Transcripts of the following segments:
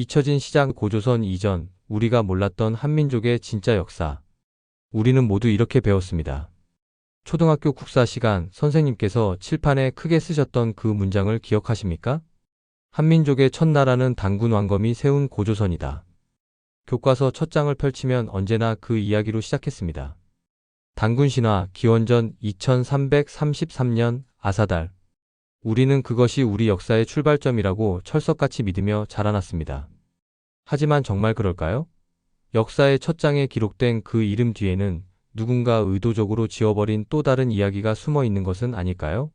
잊혀진 시장 고조선 이전 우리가 몰랐던 한민족의 진짜 역사. 우리는 모두 이렇게 배웠습니다. 초등학교 국사 시간 선생님께서 칠판에 크게 쓰셨던 그 문장을 기억하십니까? 한민족의 첫 나라는 단군 왕검이 세운 고조선이다. 교과서 첫 장을 펼치면 언제나 그 이야기로 시작했습니다. 단군 신화 기원전 2333년 아사달. 우리는 그것이 우리 역사의 출발점이라고 철석같이 믿으며 자라났습니다. 하지만 정말 그럴까요? 역사의 첫 장에 기록된 그 이름 뒤에는 누군가 의도적으로 지워버린 또 다른 이야기가 숨어 있는 것은 아닐까요?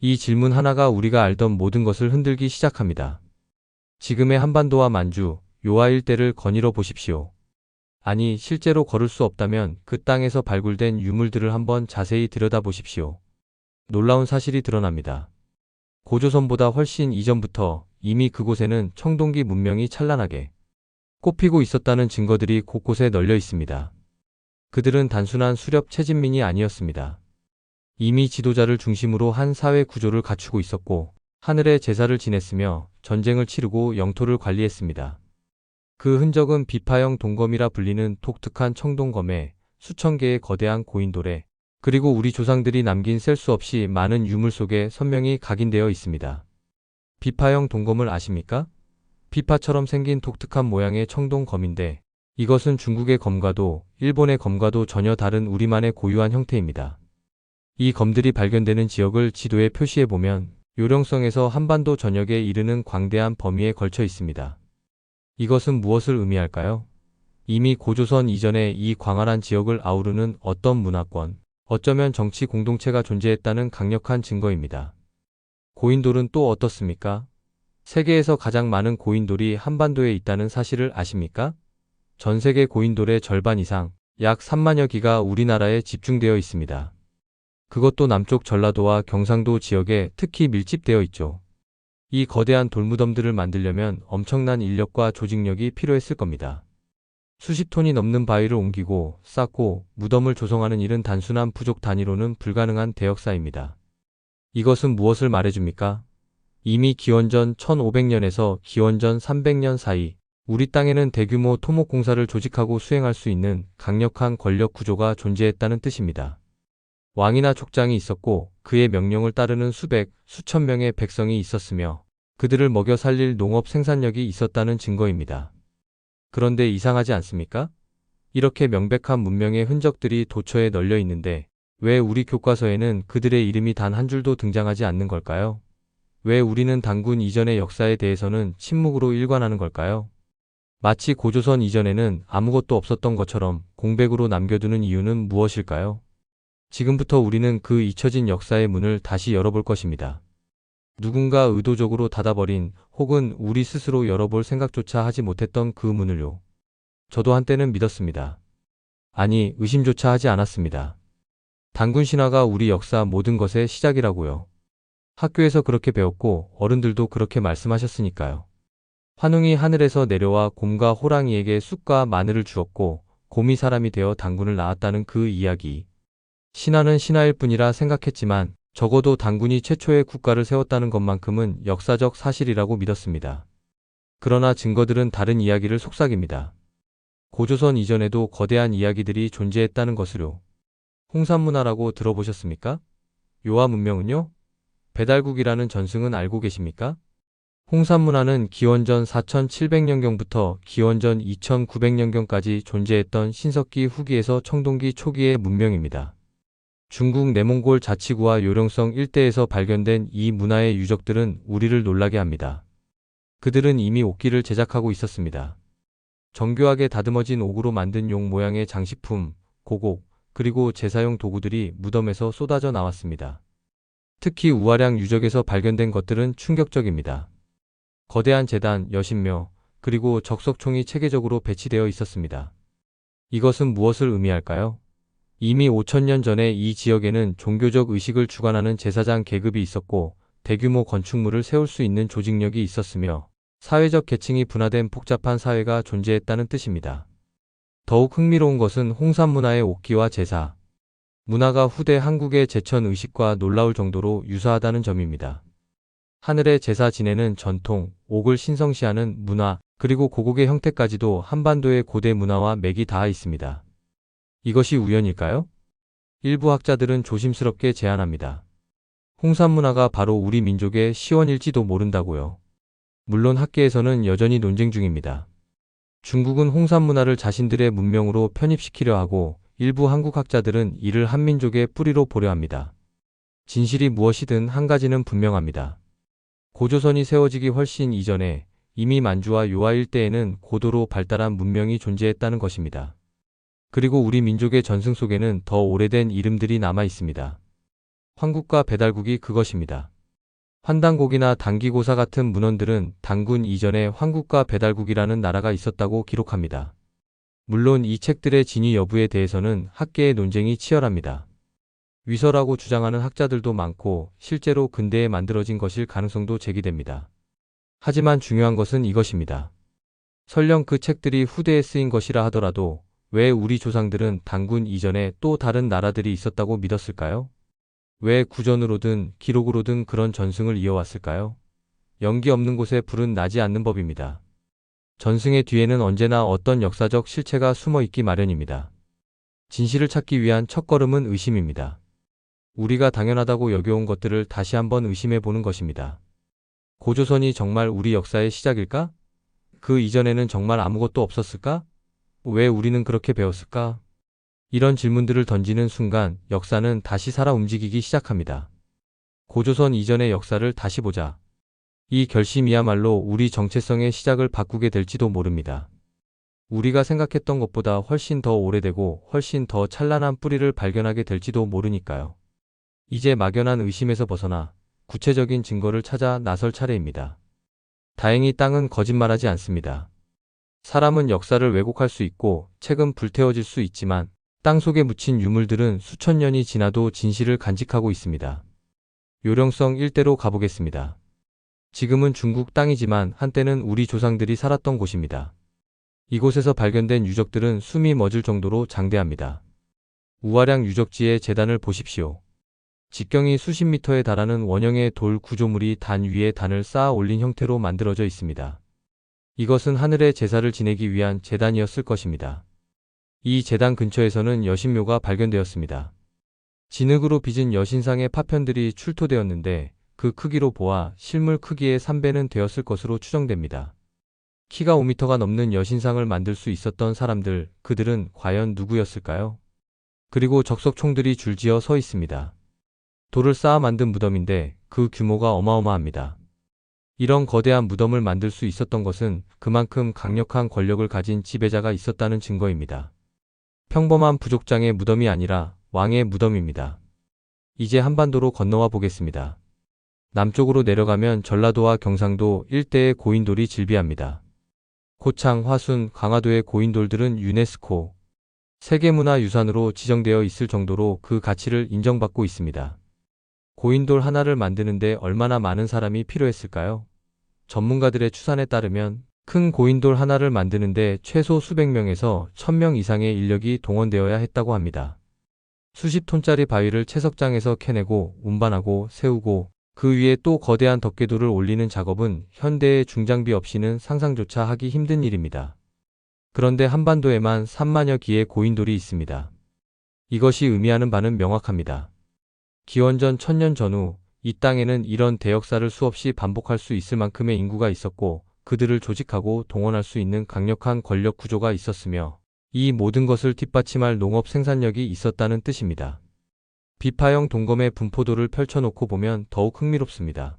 이 질문 하나가 우리가 알던 모든 것을 흔들기 시작합니다. 지금의 한반도와 만주, 요하 일대를 거닐어 보십시오. 아니, 실제로 걸을 수 없다면 그 땅에서 발굴된 유물들을 한번 자세히 들여다보십시오. 놀라운 사실이 드러납니다. 고조선보다 훨씬 이전부터 이미 그곳에는 청동기 문명이 찬란하게 꽃피고 있었다는 증거들이 곳곳에 널려 있습니다. 그들은 단순한 수렵 채진민이 아니었습니다. 이미 지도자를 중심으로 한 사회 구조를 갖추고 있었고 하늘의 제사를 지냈으며 전쟁을 치르고 영토를 관리했습니다. 그 흔적은 비파형 동검이라 불리는 독특한 청동검에 수천 개의 거대한 고인돌에 그리고 우리 조상들이 남긴 셀 수 없이 많은 유물 속에 선명히 각인되어 있습니다. 비파형 동검을 아십니까? 비파처럼 생긴 독특한 모양의 청동검인데 이것은 중국의 검과도 일본의 검과도 전혀 다른 우리만의 고유한 형태입니다. 이 검들이 발견되는 지역을 지도에 표시해 보면 요령성에서 한반도 전역에 이르는 광대한 범위에 걸쳐 있습니다. 이것은 무엇을 의미할까요? 이미 고조선 이전에 이 광활한 지역을 아우르는 어떤 문화권, 어쩌면 정치 공동체가 존재했다는 강력한 증거입니다. 고인돌은 또 어떻습니까? 세계에서 가장 많은 고인돌이 한반도에 있다는 사실을 아십니까? 전 세계 고인돌의 절반 이상, 약 3만여 기가 우리나라에 집중되어 있습니다. 그것도 남쪽 전라도와 경상도 지역에 특히 밀집되어 있죠. 이 거대한 돌무덤들을 만들려면 엄청난 인력과 조직력이 필요했을 겁니다. 수십 톤이 넘는 바위를 옮기고 쌓고 무덤을 조성하는 일은 단순한 부족 단위로는 불가능한 대역사입니다. 이것은 무엇을 말해줍니까? 이미 기원전 1500년에서 기원전 300년 사이 우리 땅에는 대규모 토목 공사를 조직하고 수행할 수 있는 강력한 권력 구조가 존재했다는 뜻입니다. 왕이나 족장이 있었고 그의 명령을 따르는 수백, 수천 명의 백성이 있었으며 그들을 먹여 살릴 농업 생산력이 있었다는 증거입니다. 그런데 이상하지 않습니까? 이렇게 명백한 문명의 흔적들이 도처에 널려 있는데 왜 우리 교과서에는 그들의 이름이 단 한 줄도 등장하지 않는 걸까요? 왜 우리는 단군 이전의 역사에 대해서는 침묵으로 일관하는 걸까요? 마치 고조선 이전에는 아무것도 없었던 것처럼 공백으로 남겨두는 이유는 무엇일까요? 지금부터 우리는 그 잊혀진 역사의 문을 다시 열어볼 것입니다. 누군가 의도적으로 닫아버린 혹은 우리 스스로 열어볼 생각조차 하지 못했던 그 문을요. 저도 한때는 믿었습니다. 아니, 의심조차 하지 않았습니다. 단군 신화가 우리 역사 모든 것의 시작이라고요. 학교에서 그렇게 배웠고 어른들도 그렇게 말씀하셨으니까요. 환웅이 하늘에서 내려와 곰과 호랑이에게 쑥과 마늘을 주었고 곰이 사람이 되어 당군을 낳았다는 그 이야기. 신하는 신하일 뿐이라 생각했지만 적어도 당군이 최초의 국가를 세웠다는 것만큼은 역사적 사실이라고 믿었습니다. 그러나 증거들은 다른 이야기를 속삭입니다. 고조선 이전에도 거대한 이야기들이 존재했다는 것으로. 홍산문화라고 들어보셨습니까? 요하 문명은요? 배달국이라는 전승은 알고 계십니까? 홍산문화는 기원전 4700년경부터 기원전 2900년경까지 존재했던 신석기 후기에서 청동기 초기의 문명입니다. 중국 내몽골 자치구와 요령성 일대에서 발견된 이 문화의 유적들은 우리를 놀라게 합니다. 그들은 이미 옥기를 제작하고 있었습니다. 정교하게 다듬어진 옥으로 만든 용 모양의 장식품, 고곡, 그리고 제사용 도구들이 무덤에서 쏟아져 나왔습니다. 특히 우아량 유적에서 발견된 것들은 충격적입니다. 거대한 재단, 여신묘, 그리고 적석총이 체계적으로 배치되어 있었습니다. 이것은 무엇을 의미할까요? 이미 5천년 전에 이 지역에는 종교적 의식을 주관하는 제사장 계급이 있었고 대규모 건축물을 세울 수 있는 조직력이 있었으며 사회적 계층이 분화된 복잡한 사회가 존재했다는 뜻입니다. 더욱 흥미로운 것은 홍산 문화의 옥기와 제사, 문화가 후대 한국의 제천 의식과 놀라울 정도로 유사하다는 점입니다. 하늘의 제사 지내는 전통, 옥을 신성시하는 문화, 그리고 고국의 형태까지도 한반도의 고대 문화와 맥이 닿아 있습니다. 이것이 우연일까요? 일부 학자들은 조심스럽게 제안합니다. 홍산 문화가 바로 우리 민족의 시원일지도 모른다고요. 물론 학계에서는 여전히 논쟁 중입니다. 중국은 홍산 문화를 자신들의 문명으로 편입시키려 하고 일부 한국 학자들은 이를 한민족의 뿌리로 보려 합니다. 진실이 무엇이든 한 가지는 분명합니다. 고조선이 세워지기 훨씬 이전에 이미 만주와 요하 일대에는 고도로 발달한 문명이 존재했다는 것입니다. 그리고 우리 민족의 전승 속에는 더 오래된 이름들이 남아 있습니다. 황국과 배달국이 그것입니다. 환단곡이나 단기고사 같은 문헌들은 단군 이전에 황국과 배달국이라는 나라가 있었다고 기록합니다. 물론 이 책들의 진위 여부에 대해서는 학계의 논쟁이 치열합니다. 위서라고 주장하는 학자들도 많고 실제로 근대에 만들어진 것일 가능성도 제기됩니다. 하지만 중요한 것은 이것입니다. 설령 그 책들이 후대에 쓰인 것이라 하더라도 왜 우리 조상들은 단군 이전에 또 다른 나라들이 있었다고 믿었을까요? 왜 구전으로든 기록으로든 그런 전승을 이어왔을까요? 연기 없는 곳에 불은 나지 않는 법입니다. 전승의 뒤에는 언제나 어떤 역사적 실체가 숨어 있기 마련입니다. 진실을 찾기 위한 첫걸음은 의심입니다. 우리가 당연하다고 여겨온 것들을 다시 한번 의심해 보는 것입니다. 고조선이 정말 우리 역사의 시작일까? 그 이전에는 정말 아무것도 없었을까? 왜 우리는 그렇게 배웠을까? 이런 질문들을 던지는 순간 역사는 다시 살아 움직이기 시작합니다. 고조선 이전의 역사를 다시 보자. 이 결심이야말로 우리 정체성의 시작을 바꾸게 될지도 모릅니다. 우리가 생각했던 것보다 훨씬 더 오래되고 훨씬 더 찬란한 뿌리를 발견하게 될지도 모르니까요. 이제 막연한 의심에서 벗어나 구체적인 증거를 찾아 나설 차례입니다. 다행히 땅은 거짓말하지 않습니다. 사람은 역사를 왜곡할 수 있고 책은 불태워질 수 있지만 땅 속에 묻힌 유물들은 수천 년이 지나도 진실을 간직하고 있습니다. 요령성 일대로 가보겠습니다. 지금은 중국 땅이지만 한때는 우리 조상들이 살았던 곳입니다. 이곳에서 발견된 유적들은 숨이 멎을 정도로 장대합니다. 우아량 유적지의 재단을 보십시오. 직경이 수십 미터에 달하는 원형의 돌 구조물이 단 위에 단을 쌓아 올린 형태로 만들어져 있습니다. 이것은 하늘의 제사를 지내기 위한 재단이었을 것입니다. 이 재단 근처에서는 여신묘가 발견되었습니다. 진흙으로 빚은 여신상의 파편들이 출토되었는데 그 크기로 보아 실물 크기의 3배는 되었을 것으로 추정됩니다. 키가 5m가 넘는 여신상을 만들 수 있었던 사람들, 그들은 과연 누구였을까요? 그리고 적석총들이 줄지어 서 있습니다. 돌을 쌓아 만든 무덤인데 그 규모가 어마어마합니다. 이런 거대한 무덤을 만들 수 있었던 것은 그만큼 강력한 권력을 가진 지배자가 있었다는 증거입니다. 평범한 부족장의 무덤이 아니라 왕의 무덤입니다. 이제 한반도로 건너와 보겠습니다. 남쪽으로 내려가면 전라도와 경상도 일대의 고인돌이 즐비합니다. 고창, 화순, 강화도의 고인돌들은 유네스코 세계문화유산으로 지정되어 있을 정도로 그 가치를 인정받고 있습니다. 고인돌 하나를 만드는데 얼마나 많은 사람이 필요했을까요? 전문가들의 추산에 따르면 큰 고인돌 하나를 만드는데 최소 수백 명에서 천 명 이상의 인력이 동원되어야 했다고 합니다. 수십 톤짜리 바위를 채석장에서 캐내고 운반하고 세우고 그 위에 또 거대한 덮개돌을 올리는 작업은 현대의 중장비 없이는 상상조차 하기 힘든 일입니다. 그런데 한반도에만 3만여 기의 고인돌이 있습니다. 이것이 의미하는 바는 명확합니다. 기원전 천년 전후 이 땅에는 이런 대역사를 수없이 반복할 수 있을 만큼의 인구가 있었고 그들을 조직하고 동원할 수 있는 강력한 권력 구조가 있었으며 이 모든 것을 뒷받침할 농업 생산력이 있었다는 뜻입니다. 비파형 동검의 분포도를 펼쳐놓고 보면 더욱 흥미롭습니다.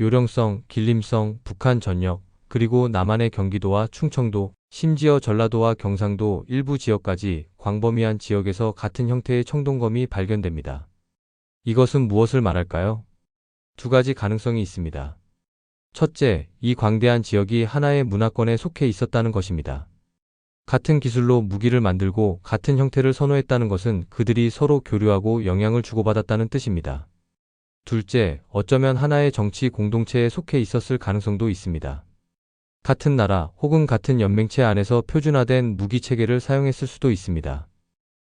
요령성, 길림성, 북한 전역, 그리고 남한의 경기도와 충청도, 심지어 전라도와 경상도 일부 지역까지 광범위한 지역에서 같은 형태의 청동검이 발견됩니다. 이것은 무엇을 말할까요? 두 가지 가능성이 있습니다. 첫째, 이 광대한 지역이 하나의 문화권에 속해 있었다는 것입니다. 같은 기술로 무기를 만들고 같은 형태를 선호했다는 것은 그들이 서로 교류하고 영향을 주고받았다는 뜻입니다. 둘째, 어쩌면 하나의 정치 공동체에 속해 있었을 가능성도 있습니다. 같은 나라 혹은 같은 연맹체 안에서 표준화된 무기 체계를 사용했을 수도 있습니다.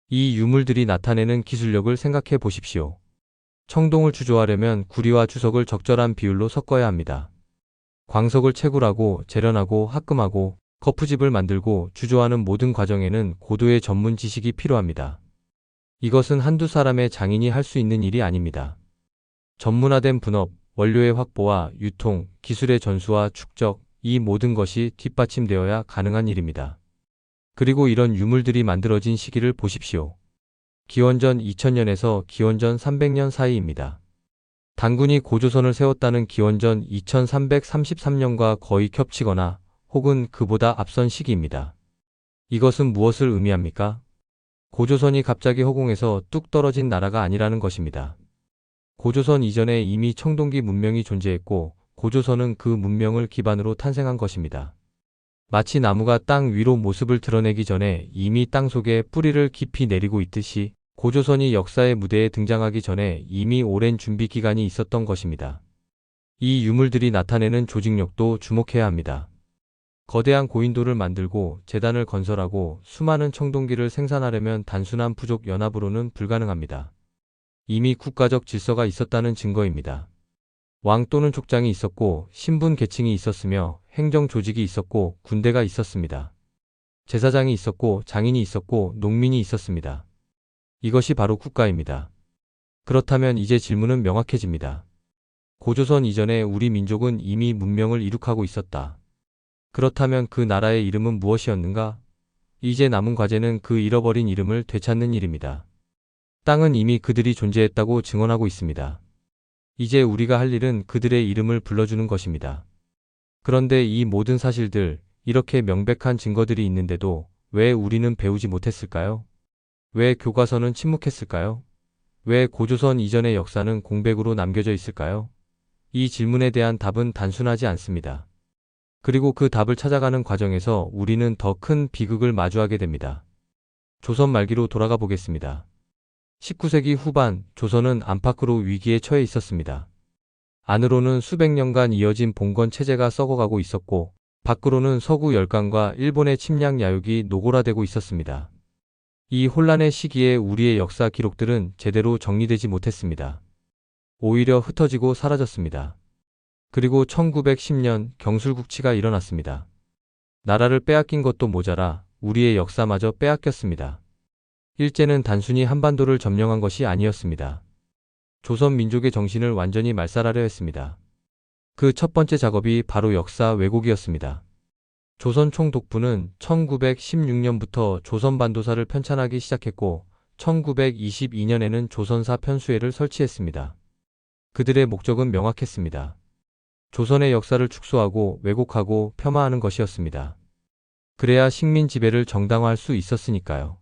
이 유물들이 나타내는 기술력을 생각해 보십시오. 청동을 주조하려면 구리와 주석을 적절한 비율로 섞어야 합니다. 광석을 채굴하고 재련하고 합금하고 거푸집을 만들고 주조하는 모든 과정에는 고도의 전문 지식이 필요합니다. 이것은 한두 사람의 장인이 할 수 있는 일이 아닙니다. 전문화된 분업, 원료의 확보와 유통, 기술의 전수와 축적, 이 모든 것이 뒷받침되어야 가능한 일입니다. 그리고 이런 유물들이 만들어진 시기를 보십시오. 기원전 2000년에서 기원전 300년 사이입니다. 단군이 고조선을 세웠다는 기원전 2333년과 거의 겹치거나 혹은 그보다 앞선 시기입니다. 이것은 무엇을 의미합니까? 고조선이 갑자기 허공에서 뚝 떨어진 나라가 아니라는 것입니다. 고조선 이전에 이미 청동기 문명이 존재했고 고조선은 그 문명을 기반으로 탄생한 것입니다. 마치 나무가 땅 위로 모습을 드러내기 전에 이미 땅 속에 뿌리를 깊이 내리고 있듯이 고조선이 역사의 무대에 등장하기 전에 이미 오랜 준비 기간이 있었던 것입니다. 이 유물들이 나타내는 조직력도 주목해야 합니다. 거대한 고인돌을 만들고 재단을 건설하고 수많은 청동기를 생산하려면 단순한 부족 연합으로는 불가능합니다. 이미 국가적 질서가 있었다는 증거입니다. 왕 또는 족장이 있었고 신분 계층이 있었으며 행정 조직이 있었고 군대가 있었습니다. 제사장이 있었고 장인이 있었고 농민이 있었습니다. 이것이 바로 국가입니다. 그렇다면 이제 질문은 명확해집니다. 고조선 이전에 우리 민족은 이미 문명을 이룩하고 있었다. 그렇다면 그 나라의 이름은 무엇이었는가? 이제 남은 과제는 그 잃어버린 이름을 되찾는 일입니다. 땅은 이미 그들이 존재했다고 증언하고 있습니다. 이제 우리가 할 일은 그들의 이름을 불러주는 것입니다. 그런데 이 모든 사실들, 이렇게 명백한 증거들이 있는데도 왜 우리는 배우지 못했을까요? 왜 교과서는 침묵했을까요? 왜 고조선 이전의 역사는 공백으로 남겨져 있을까요? 이 질문에 대한 답은 단순하지 않습니다. 그리고 그 답을 찾아가는 과정에서 우리는 더 큰 비극을 마주하게 됩니다. 조선 말기로 돌아가 보겠습니다. 19세기 후반 조선은 안팎으로 위기에 처해 있었습니다. 안으로는 수백 년간 이어진 봉건 체제가 썩어가고 있었고 밖으로는 서구 열강과 일본의 침략 야욕이 노골화되고 있었습니다. 이 혼란의 시기에 우리의 역사 기록들은 제대로 정리되지 못했습니다. 오히려 흩어지고 사라졌습니다. 그리고 1910년 경술국치가 일어났습니다. 나라를 빼앗긴 것도 모자라 우리의 역사마저 빼앗겼습니다. 일제는 단순히 한반도를 점령한 것이 아니었습니다. 조선 민족의 정신을 완전히 말살하려 했습니다. 그 첫 번째 작업이 바로 역사 왜곡이었습니다. 조선 총독부는 1916년부터 조선 반도사를 편찬하기 시작했고 1922년에는 조선사 편수회를 설치했습니다. 그들의 목적은 명확했습니다. 조선의 역사를 축소하고 왜곡하고 폄하하는 것이었습니다. 그래야 식민 지배를 정당화할 수 있었으니까요.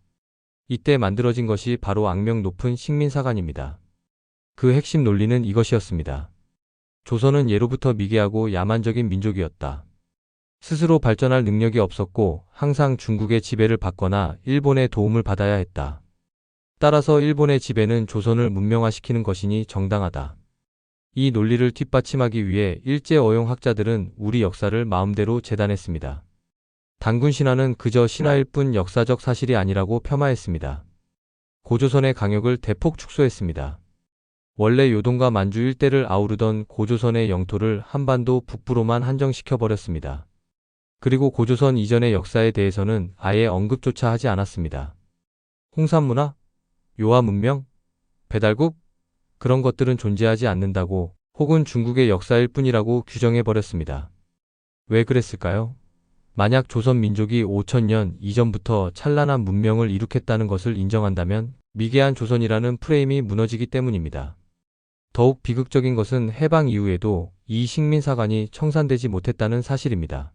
이때 만들어진 것이 바로 악명 높은 식민사관입니다. 그 핵심 논리는 이것이었습니다. 조선은 예로부터 미개하고 야만적인 민족이었다. 스스로 발전할 능력이 없었고 항상 중국의 지배를 받거나 일본의 도움을 받아야 했다. 따라서 일본의 지배는 조선을 문명화시키는 것이니 정당하다. 이 논리를 뒷받침하기 위해 일제 어용 학자들은 우리 역사를 마음대로 재단했습니다. 단군 신화는 그저 신화일 뿐 역사적 사실이 아니라고 폄하했습니다. 고조선의 강역을 대폭 축소했습니다. 원래 요동과 만주 일대를 아우르던 고조선의 영토를 한반도 북부로만 한정시켜 버렸습니다. 그리고 고조선 이전의 역사에 대해서는 아예 언급조차 하지 않았습니다. 홍산문화? 요하 문명? 배달국? 그런 것들은 존재하지 않는다고 혹은 중국의 역사일 뿐이라고 규정해 버렸습니다. 왜 그랬을까요? 만약 조선 민족이 5천년 이전부터 찬란한 문명을 이룩했다는 것을 인정한다면 미개한 조선이라는 프레임이 무너지기 때문입니다. 더욱 비극적인 것은 해방 이후에도 이 식민사관이 청산되지 못했다는 사실입니다.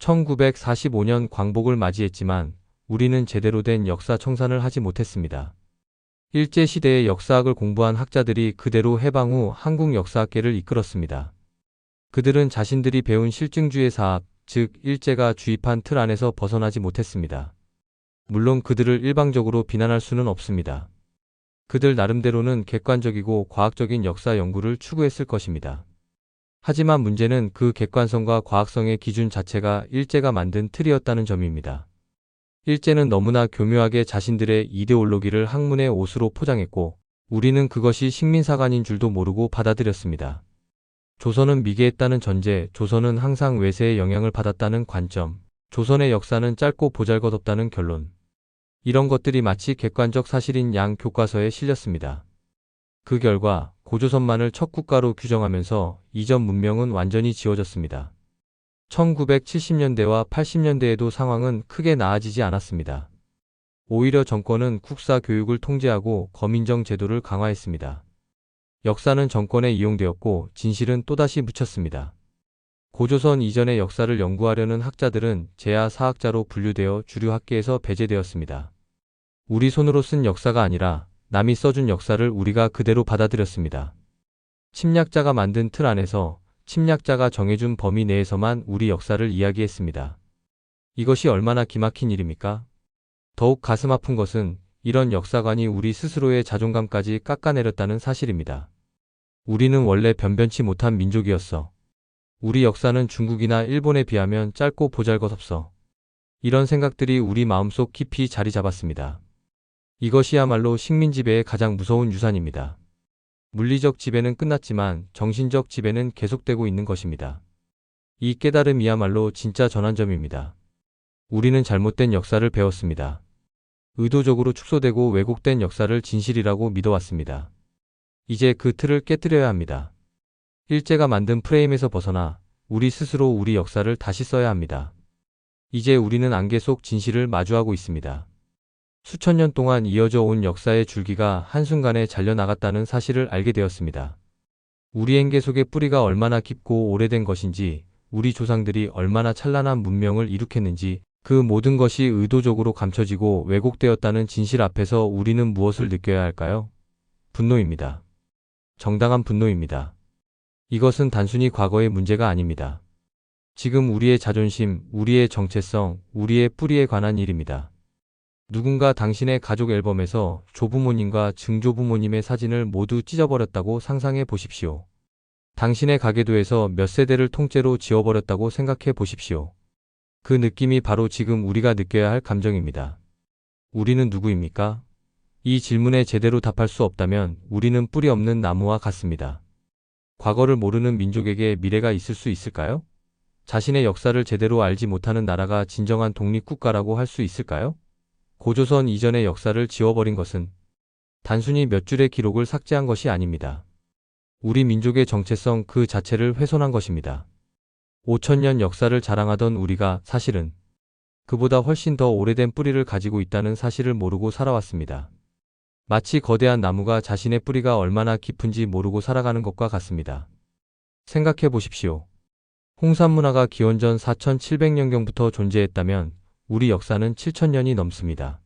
1945년 광복을 맞이했지만 우리는 제대로 된 역사 청산을 하지 못했습니다. 일제시대의 역사학을 공부한 학자들이 그대로 해방 후 한국 역사학계를 이끌었습니다. 그들은 자신들이 배운 실증주의 사학, 즉 일제가 주입한 틀 안에서 벗어나지 못했습니다. 물론 그들을 일방적으로 비난할 수는 없습니다. 그들 나름대로는 객관적이고 과학적인 역사 연구를 추구했을 것입니다. 하지만 문제는 그 객관성과 과학성의 기준 자체가 일제가 만든 틀이었다는 점입니다. 일제는 너무나 교묘하게 자신들의 이데올로기를 학문의 옷으로 포장했고 우리는 그것이 식민사관인 줄도 모르고 받아들였습니다. 조선은 미개했다는 전제, 조선은 항상 외세의 영향을 받았다는 관점, 조선의 역사는 짧고 보잘것없다는 결론. 이런 것들이 마치 객관적 사실인 양 교과서에 실렸습니다. 그 결과 고조선만을 첫 국가로 규정하면서 이전 문명은 완전히 지워졌습니다. 1970년대와 80년대에도 상황은 크게 나아지지 않았습니다. 오히려 정권은 국사 교육을 통제하고 거민정 제도를 강화했습니다. 역사는 정권에 이용되었고 진실은 또다시 묻혔습니다. 고조선 이전의 역사를 연구하려는 학자들은 제야 사학자로 분류되어 주류 학계에서 배제되었습니다. 우리 손으로 쓴 역사가 아니라 남이 써준 역사를 우리가 그대로 받아들였습니다. 침략자가 만든 틀 안에서 침략자가 정해준 범위 내에서만 우리 역사를 이야기했습니다. 이것이 얼마나 기막힌 일입니까? 더욱 가슴 아픈 것은 이런 역사관이 우리 스스로의 자존감까지 깎아내렸다는 사실입니다. 우리는 원래 변변치 못한 민족이었어. 우리 역사는 중국이나 일본에 비하면 짧고 보잘것없어. 이런 생각들이 우리 마음속 깊이 자리 잡았습니다. 이것이야말로 식민 지배의 가장 무서운 유산입니다. 물리적 지배는 끝났지만 정신적 지배는 계속되고 있는 것입니다. 이 깨달음이야말로 진짜 전환점입니다. 우리는 잘못된 역사를 배웠습니다. 의도적으로 축소되고 왜곡된 역사를 진실이라고 믿어왔습니다. 이제 그 틀을 깨뜨려야 합니다. 일제가 만든 프레임에서 벗어나 우리 스스로 우리 역사를 다시 써야 합니다. 이제 우리는 안개 속 진실을 마주하고 있습니다. 수천 년 동안 이어져 온 역사의 줄기가 한순간에 잘려나갔다는 사실을 알게 되었습니다. 우리 행계 속의 뿌리가 얼마나 깊고 오래된 것인지, 우리 조상들이 얼마나 찬란한 문명을 이룩했는지, 그 모든 것이 의도적으로 감춰지고 왜곡되었다는 진실 앞에서 우리는 무엇을 느껴야 할까요? 분노입니다. 정당한 분노입니다. 이것은 단순히 과거의 문제가 아닙니다. 지금 우리의 자존심, 우리의 정체성, 우리의 뿌리에 관한 일입니다. 누군가 당신의 가족 앨범에서 조부모님과 증조부모님의 사진을 모두 찢어버렸다고 상상해 보십시오. 당신의 가계도에서 몇 세대를 통째로 지워버렸다고 생각해 보십시오. 그 느낌이 바로 지금 우리가 느껴야 할 감정입니다. 우리는 누구입니까? 이 질문에 제대로 답할 수 없다면 우리는 뿌리 없는 나무와 같습니다. 과거를 모르는 민족에게 미래가 있을 수 있을까요? 자신의 역사를 제대로 알지 못하는 나라가 진정한 독립국가라고 할 수 있을까요? 고조선 이전의 역사를 지워버린 것은 단순히 몇 줄의 기록을 삭제한 것이 아닙니다. 우리 민족의 정체성 그 자체를 훼손한 것입니다. 5천년 역사를 자랑하던 우리가 사실은 그보다 훨씬 더 오래된 뿌리를 가지고 있다는 사실을 모르고 살아왔습니다. 마치 거대한 나무가 자신의 뿌리가 얼마나 깊은지 모르고 살아가는 것과 같습니다. 생각해 보십시오. 홍산 문화가 기원전 4700년경부터 존재했다면 우리 역사는 7000년이 넘습니다.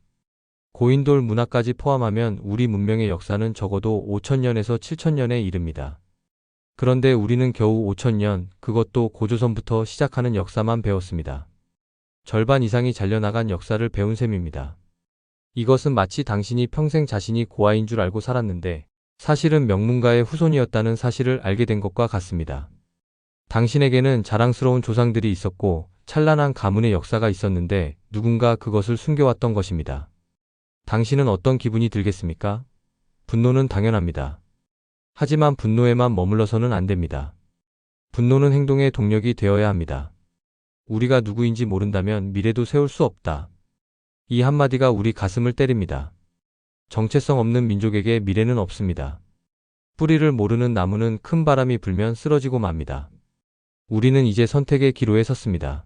고인돌 문화까지 포함하면 우리 문명의 역사는 적어도 5000년에서 7000년에 이릅니다. 그런데 우리는 겨우 5000년, 그것도 고조선부터 시작하는 역사만 배웠습니다. 절반 이상이 잘려나간 역사를 배운 셈입니다. 이것은 마치 당신이 평생 자신이 고아인 줄 알고 살았는데 사실은 명문가의 후손이었다는 사실을 알게 된 것과 같습니다. 당신에게는 자랑스러운 조상들이 있었고 찬란한 가문의 역사가 있었는데 누군가 그것을 숨겨왔던 것입니다. 당신은 어떤 기분이 들겠습니까? 분노는 당연합니다. 하지만 분노에만 머물러서는 안 됩니다. 분노는 행동의 동력이 되어야 합니다. 우리가 누구인지 모른다면 미래도 세울 수 없다. 이 한마디가 우리 가슴을 때립니다. 정체성 없는 민족에게 미래는 없습니다. 뿌리를 모르는 나무는 큰 바람이 불면 쓰러지고 맙니다. 우리는 이제 선택의 기로에 섰습니다.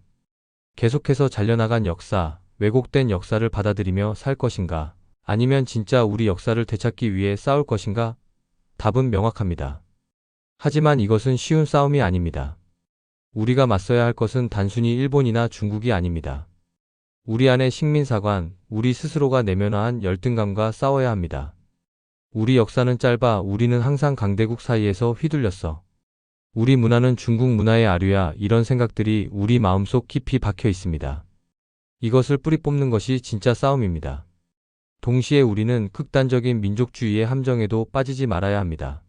계속해서 잘려나간 역사, 왜곡된 역사를 받아들이며 살 것인가, 아니면 진짜 우리 역사를 되찾기 위해 싸울 것인가? 답은 명확합니다. 하지만 이것은 쉬운 싸움이 아닙니다. 우리가 맞서야 할 것은 단순히 일본이나 중국이 아닙니다. 우리 안의 식민사관, 우리 스스로가 내면화한 열등감과 싸워야 합니다. 우리 역사는 짧아 우리는 항상 강대국 사이에서 휘둘렸어. 우리 문화는 중국 문화의 아류야 이런 생각들이 우리 마음속 깊이 박혀 있습니다. 이것을 뿌리 뽑는 것이 진짜 싸움입니다. 동시에 우리는 극단적인 민족주의의 함정에도 빠지지 말아야 합니다.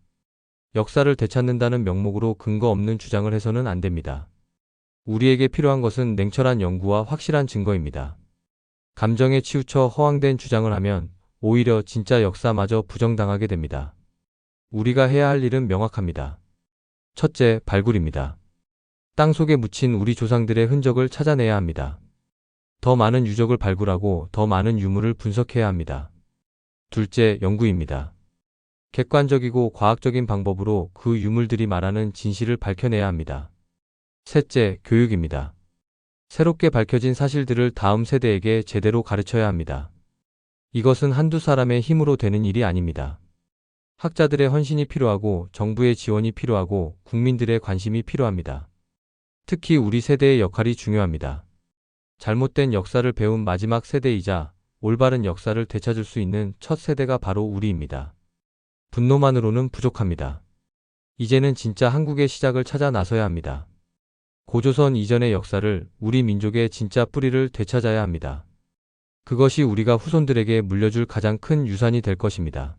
역사를 되찾는다는 명목으로 근거 없는 주장을 해서는 안 됩니다. 우리에게 필요한 것은 냉철한 연구와 확실한 증거입니다. 감정에 치우쳐 허황된 주장을 하면 오히려 진짜 역사마저 부정당하게 됩니다. 우리가 해야 할 일은 명확합니다. 첫째, 발굴입니다. 땅 속에 묻힌 우리 조상들의 흔적을 찾아내야 합니다. 더 많은 유적을 발굴하고 더 많은 유물을 분석해야 합니다. 둘째, 연구입니다. 객관적이고 과학적인 방법으로 그 유물들이 말하는 진실을 밝혀내야 합니다. 셋째, 교육입니다. 새롭게 밝혀진 사실들을 다음 세대에게 제대로 가르쳐야 합니다. 이것은 한두 사람의 힘으로 되는 일이 아닙니다. 학자들의 헌신이 필요하고 정부의 지원이 필요하고 국민들의 관심이 필요합니다. 특히 우리 세대의 역할이 중요합니다. 잘못된 역사를 배운 마지막 세대이자 올바른 역사를 되찾을 수 있는 첫 세대가 바로 우리입니다. 분노만으로는 부족합니다. 이제는 진짜 한국의 시작을 찾아 나서야 합니다. 고조선 이전의 역사를 우리 민족의 진짜 뿌리를 되찾아야 합니다. 그것이 우리가 후손들에게 물려줄 가장 큰 유산이 될 것입니다.